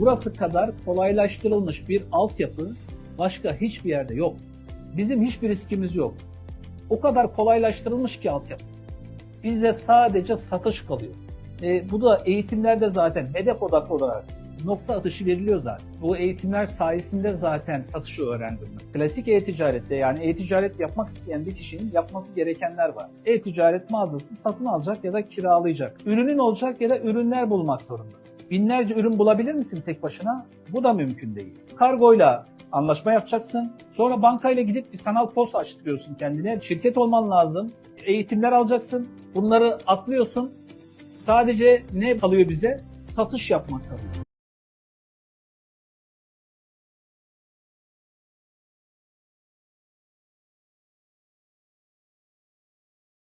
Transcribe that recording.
burası kadar kolaylaştırılmış bir altyapı başka hiçbir yerde yok. Bizim hiçbir riskimiz yok. O kadar kolaylaştırılmış ki altyapı. Bizde sadece satış kalıyor. E, bu da eğitimlerde zaten hedef odaklı olarak nokta atışı veriliyor zaten. Bu eğitimler sayesinde zaten satışı öğrendim. Klasik e-ticarette yani e-ticaret yapmak isteyen bir kişinin yapması gerekenler var. E-ticaret mağazası satın alacak ya da kiralayacak. Ürünün olacak ya da ürünler bulmak zorundasın. Binlerce ürün bulabilir misin tek başına? Bu da mümkün değil. Kargoyla anlaşma yapacaksın. Sonra bankayla gidip bir sanal pos açtırıyorsun kendine. Şirket olman lazım. Eğitimler alacaksın. Bunları atlıyorsun. Sadece ne kalıyor bize? Satış yapmak kalıyor.